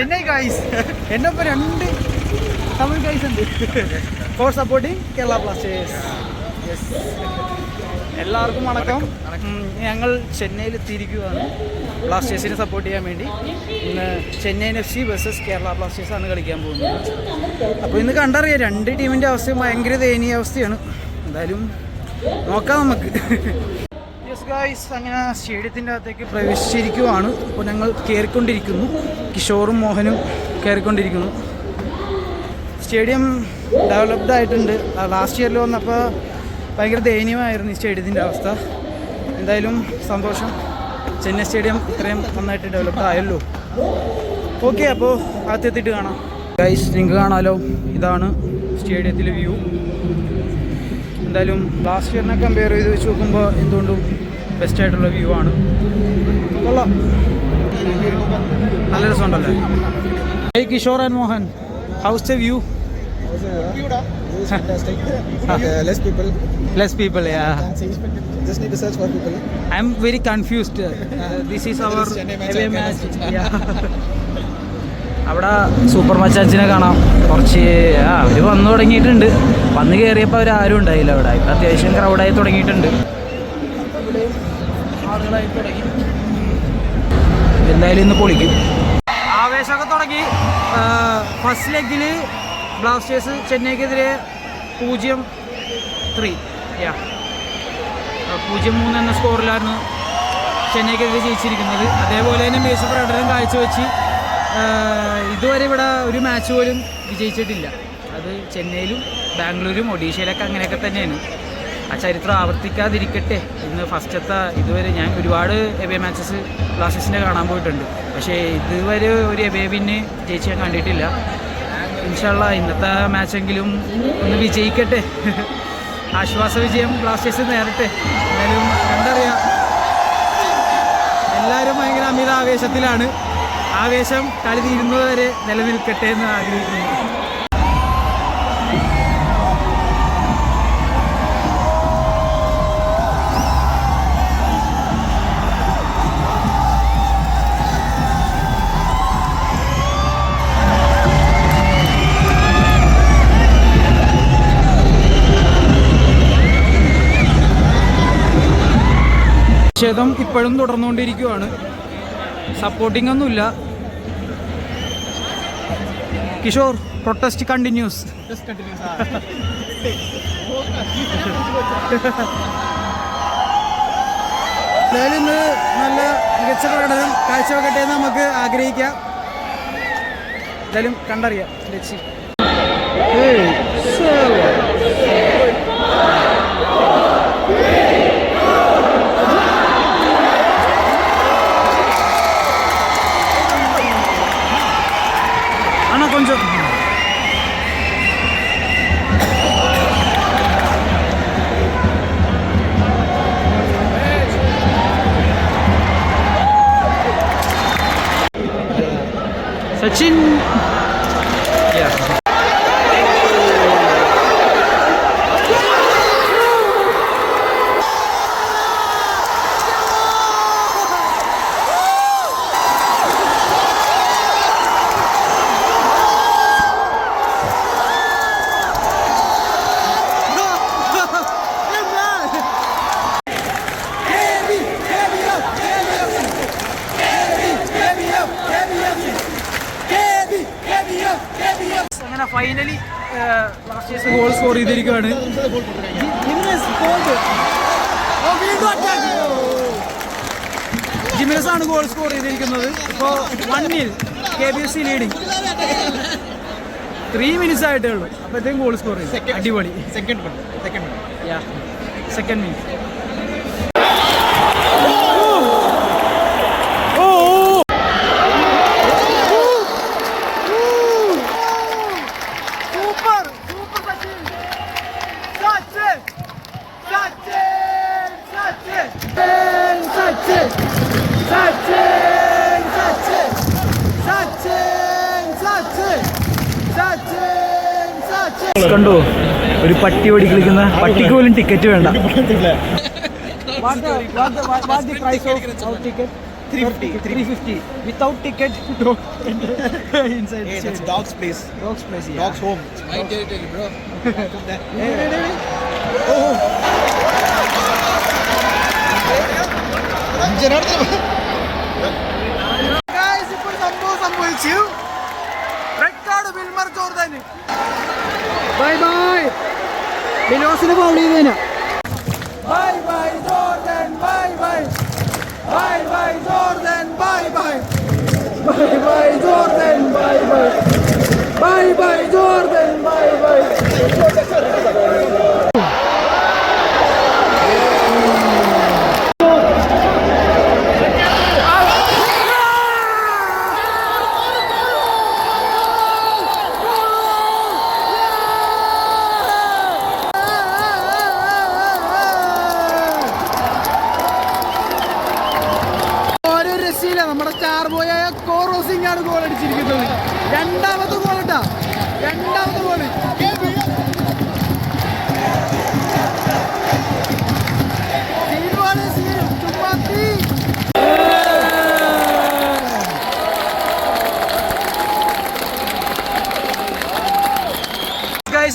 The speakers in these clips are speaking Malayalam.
ചെന്നൈ ഗായ്സ് എന്റെ ഒപ്പം രണ്ട് തമിഴ് ഗായ്സ് ഉണ്ട്. For supporting Kerala Blasters yes എല്ലാവർക്കും വണക്കം. ഞങ്ങൾ ചെന്നൈയിൽ എത്തിയിരിക്കുകയാണ്. ബ്ലാസ്റ്റേഴ്സിനെ സപ്പോർട്ട് ചെയ്യാൻ വേണ്ടി. ഇന്ന് Chennai F C versus Kerala Blasters ആണ് കളിക്കാൻ പോകുന്നത്. അപ്പോൾ ഇന്ന് കണ്ടറിയാം രണ്ട് ടീമിന്റെ അവസ്ഥ ഭയങ്കര ദയനീയ അവസ്ഥയാണ്. എന്തായാലും നോക്കാം നമുക്ക്. ഗായ്സ് അങ്ങനെ സ്റ്റേഡിയത്തിന്റെ അകത്തേക്ക് പ്രവേശിച്ചിരിക്കുവാണ്. അപ്പോൾ ഞങ്ങൾ കയറിക്കൊണ്ടിരിക്കുന്നു. കിഷോറും മോഹനും കയറിക്കൊണ്ടിരിക്കുന്നു. സ്റ്റേഡിയം ഡെവലപ്ഡ് ആയിട്ടുണ്ട്. ലാസ്റ്റ് ഇയറിൽ വന്നപ്പോൾ ഭയങ്കര ദയനീയമായിരുന്നു ഈ സ്റ്റേഡിയത്തിന്റെ അവസ്ഥ. എന്തായാലും സന്തോഷം. ചെന്നൈ സ്റ്റേഡിയം ഇത്രയും നന്നായിട്ട് ഡെവലപ്ഡ് ആയല്ലോ. ഓക്കെ അപ്പോൾ അകത്തെത്തിയിട്ട് കാണാം. ഗൈസ് നിങ്ങൾക്ക് കാണാമല്ലോ ഇതാണ് സ്റ്റേഡിയത്തിലെ വ്യൂ എന്തായാലും ലാസ്റ്റ് ഇയറിനെ കമ്പയർ ചെയ്ത് വെച്ച് നോക്കുമ്പോൾ എന്തുകൊണ്ടും ബെസ്റ്റ് ആയിട്ടുള്ള വ്യൂ ആണ്. കൊള്ളാം. നല്ല രസമുണ്ടല്ലേ? Hi Kishore and Mohan how's the view fantastic. uh, less people. People Just need to search for people. This is match yeah. അവിടെ സൂപ്പർ മച്ചാച്ചിനെ കാണാം. കുറച്ച് ആ അവർ വന്നു തുടങ്ങിയിട്ടുണ്ട്. വന്ന് കയറിയപ്പോൾ അവർ ആരും ഉണ്ടായില്ല അവിടെ. ഇപ്പം അത്യാവശ്യം ക്രൗഡായി തുടങ്ങിയിട്ടുണ്ട്. ആളുകളായി തുടങ്ങി. എന്തായാലും ഇന്ന് പൊളിക്കും. ആവേശമൊക്കെ തുടങ്ങി. ഫസ്റ്റ് ലെഗിൽ ബ്ലാസ്റ്റേഴ്സ് ചെന്നൈക്കെതിരെ പൂജ്യം ത്രീ യാ പൂജ്യം മൂന്ന് എന്ന സ്കോറിലായിരുന്നു ചെന്നൈക്കെതിരെ ജയിച്ചിരിക്കുന്നത്. അതേപോലെ തന്നെ മികച്ച പ്രകടനം കാഴ്ചവെച്ച് ഇതുവരെ ഇവിടെ ഒരു മാച്ച് പോലും വിജയിച്ചിട്ടില്ല. അത് ചെന്നൈയിലും ബാംഗ്ലൂരും ഒഡീഷയിലൊക്കെ അങ്ങനെയൊക്കെ തന്നെയാണ്. ആ ചരിത്രം ആവർത്തിക്കാതിരിക്കട്ടെ. ഇന്ന് ഫസ്റ്റത്തെ ഇതുവരെ ഞാൻ ഒരുപാട് എബേ മാച്ചസ് ബ്ലാസ്റ്റേഴ്സിന്റെ കാണാൻ പോയിട്ടുണ്ട്. പക്ഷേ ഇതുവരെ ഒരു എബേ വിന്ന് ജയിച്ച് ഞാൻ കണ്ടിട്ടില്ല. ഇൻഷാള്ള ഇന്നത്തെ മാച്ചെങ്കിലും ഒന്ന് വിജയിക്കട്ടെ. ആശ്വാസ വിജയം ബ്ലാസ്റ്റേഴ്സ് നേരട്ടെ. എന്തായാലും കണ്ടറിയാം. എല്ലാവരും ഭയങ്കര അമിത ആവേശത്തിലാണ്. ആവേശം കളി തീരുന്നതുവരെ നിലനിൽക്കട്ടെ എന്ന് ആഗ്രഹിക്കുന്നു. പ്രതിഷേധം ഇപ്പോഴും തുടർന്നുകൊണ്ടിരിക്കുകയാണ് സപ്പോർട്ടിംഗ് ഒന്നുമില്ല. Kishore protest continues. എന്തായാലും ഇന്ന് നല്ല മികച്ച പ്രകടനം കാഴ്ചവെക്കട്ടെ എന്ന് നമുക്ക് ആഗ്രഹിക്കാം. എന്തായാലും കണ്ടറിയാം. 这个嗯好 അങ്ങനെ ഫൈനലി ഗോൾ സ്കോർ ചെയ്തിരിക്കുകയാണ്. ജിമിനസ് ആണ് ഗോൾ സ്കോർ ചെയ്തിരിക്കുന്നത്. ഇപ്പോൾ വണ്ണിൽ K B S C leading three minutes ആയിട്ടേ ഉള്ളൂ. അപ്പോഴത്തേക്കും ഗോൾ സ്കോർ ചെയ്തു. അടിപൊളി. Second second. സെക്കൻഡ് മിനിറ്റ് കണ്ടോ? ഒരു പട്ടി ഓടി കളിക്കുന്ന പട്ടിക്ക് പോലും ടിക്കറ്റ് വേണ്ട. സംഭവം സംഭവിച്ചു. റെഡ് കാർഡ് വിൽമർ ചോർദാന് ബൈ ബൈ ബിലോസിന് foul ചെയ്തേന. Bye bye Jordan bye bye bye bye Jordan bye bye bye bye Jordan bye bye bye bye Jordan bye bye ഒരു രക്ഷയില്ല നമ്മുടെ സ്റ്റാർ ബോയായ ആണ് ഗോൾ അടിച്ചിരിക്കുന്നത്. രണ്ടാമത്തെ ഗോൾ ഇട്ടാ. രണ്ടാമത്തെ ഗോൾ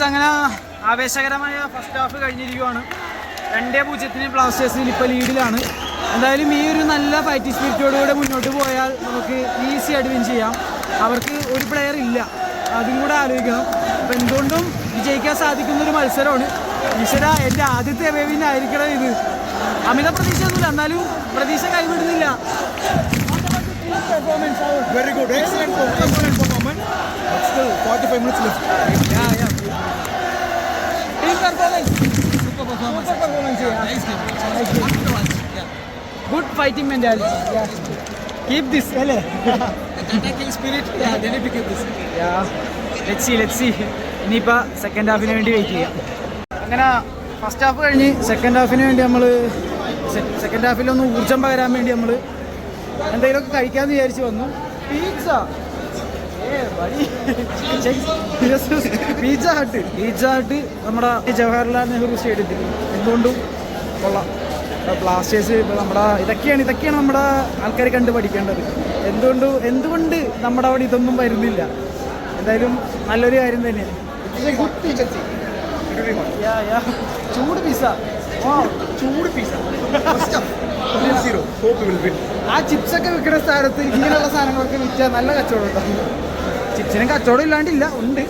അങ്ങനെ ആവേശകരമായ ഫസ്റ്റ് ഹാഫ് കഴിഞ്ഞിരിക്കുവാണ്. രണ്ടേ പൂജ്യത്തിന് ബ്ലാസ്റ്റേഴ്സിന് ഇപ്പോൾ ലീഡിലാണ് എന്തായാലും ഈ ഒരു നല്ല ഫൈറ്റിംഗ് സ്പിരിറ്റോടുകൂടെ മുന്നോട്ട് പോയാൽ നമുക്ക് ഈസി ആയിട്ട് വിൻ ചെയ്യാം അവർക്ക് ഒരു പ്ലെയർ ഇല്ല അതും കൂടെ ആലോചിക്കണം അപ്പം എന്തുകൊണ്ടും വിജയിക്കാൻ സാധിക്കുന്ന ഒരു മത്സരമാണ് ഈശ്വര എന്റെ ആദ്യത്തെ അവേവിനായിരിക്കണം ഇത് അമിത പ്രതീക്ഷയൊന്നുമില്ല എന്നാലും പ്രതീക്ഷ കൈവിടുന്നില്ല Very good. Excellent, excellent performance. But still, 45 minutes left. Yeah, yeah. Team performance. Super performance. Super performance, yeah. Nice game. Afterwards, yeah. Good fighting mentality. Yeah. Keep this, The attacking spirit, yeah, they need to keep this. Yeah. Let's see, let's see. ഇനിയിപ്പോൾ സെക്കൻഡ് ഹാഫിന് വേണ്ടി വെയിറ്റ് ചെയ്യാം അങ്ങനെ ഫസ്റ്റ് ഹാഫ് കഴിഞ്ഞ് സെക്കൻഡ് ഹാഫിന് വേണ്ടി നമ്മൾ സെക്കൻഡ് ഹാഫിലൊന്ന് ഊർജം പകരാൻ വേണ്ടി നമ്മൾ എന്തെങ്കിലുമൊക്കെ കഴിക്കാമെന്ന് വിചാരിച്ച് വന്നു pizza pizza hut pizza hut നമ്മുടെ ജവഹർലാൽ നെഹ്റു സ്റ്റേഡിയത്തിൽ എന്തുകൊണ്ടും കൊള്ളാം ബ്ലാസ്റ്റേഴ്സ് ഇപ്പോൾ നമ്മുടെ ഇതൊക്കെയാണ് ഇതൊക്കെയാണ് നമ്മുടെ ആൾക്കാർ കണ്ട് പഠിക്കേണ്ടത്. എന്തുകൊണ്ട് എന്തുകൊണ്ട് നമ്മുടെ അവിടെ ഇതൊന്നും വരുന്നില്ല? എന്തായാലും നല്ലൊരു കാര്യം തന്നെയാണ്. ചൂട് പിസ ചൂട് pizza. First half, 0 Hope we will win. ആ ചിപ്സൊക്കെ വിൽക്കുന്ന സ്ഥാനത്ത് ഇങ്ങനെയുള്ള സാധനങ്ങളൊക്കെ വിൽക്കാൻ നല്ല കച്ചവടം ഉണ്ടാവും ചിപ്സിനും കച്ചവടം ഇല്ലാണ്ടില്ല ഉണ്ട്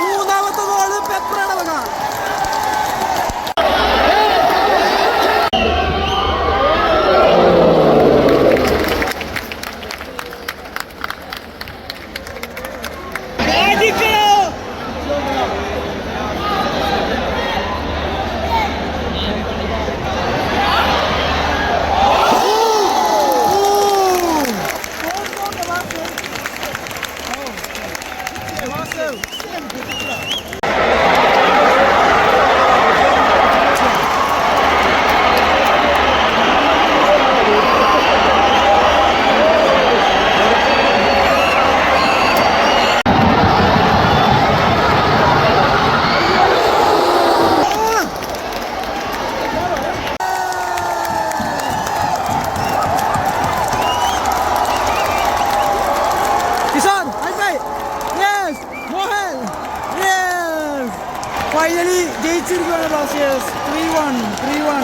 മൂന്നാമത്തെ ഗോൾ പെപ്പറാണ് വക Kishore high five yes Mohan yes finally ജയിച്ചിരിക്കുകയാണ് Blasters. Three one three one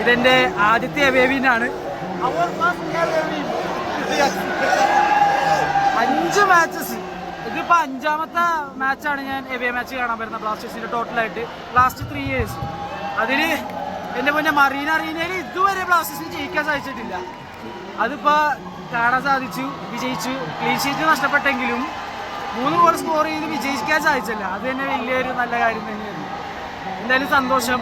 ഇതെന്റെ ആദ്യത്തെ വേവിനാണ് അഞ്ച് മാച്ചസ് ഇതിപ്പോ അഞ്ചാമത്തെ മാച്ചാണ് ഞാൻ എവേ മാച്ച് കാണാൻ വരുന്നത് ബ്ലാസ്റ്റേഴ്സിന്റെ ടോട്ടലായിട്ട് ലാസ്റ്റ് ത്രീ ഇയേഴ്സ് അതിൽ എന്റെ മുന്നേ മറീന അറീനയിൽ ഇതുവരെ ബ്ലാസ്റ്റേഴ്സിന് ജയിക്കാൻ സാധിച്ചിട്ടില്ല. അതിപ്പോ കാണാൻ സാധിച്ചു വിജയിച്ചു. ക്ലീൻ ഷീറ്റ് നഷ്ടപ്പെട്ടെങ്കിലും മൂന്ന് ഗോൾ സ്കോർ ചെയ്ത് വിജയിക്കാൻ സാധിച്ചില്ല. അത് തന്നെ വലിയൊരു നല്ല കാര്യം തന്നെയായിരുന്നു എന്തായാലും സന്തോഷം.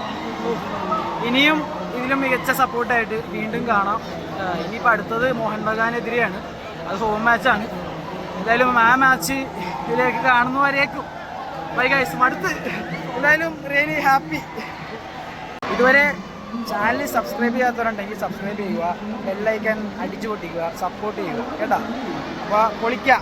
ഇനിയും ഇതിലും മികച്ച സപ്പോർട്ടായിട്ട് വീണ്ടും കാണാം. ഇനിയിപ്പോൾ അടുത്തത് മോഹൻ ബഗാനെതിരെയാണ്. അത് ഹോം മാച്ചാണ് എന്തായാലും ആ മാച്ച് ഇതിലേക്ക് കാണുന്നവരേക്കും. ബൈ ഗൈസ് അടുത്ത് എന്തായാലും റിയലി ഹാപ്പി. ഇതുവരെ ചാനൽ സബ്സ്ക്രൈബ് ചെയ്യാത്തവരുണ്ടെങ്കിൽ സബ്സ്ക്രൈബ് ചെയ്യുക ബെല്ലൈക്കൻ അടിച്ചു പൊട്ടിക്കുക സപ്പോർട്ട് ചെയ്യുക കേട്ടോ? അപ്പോൾ പൊളിക്കുക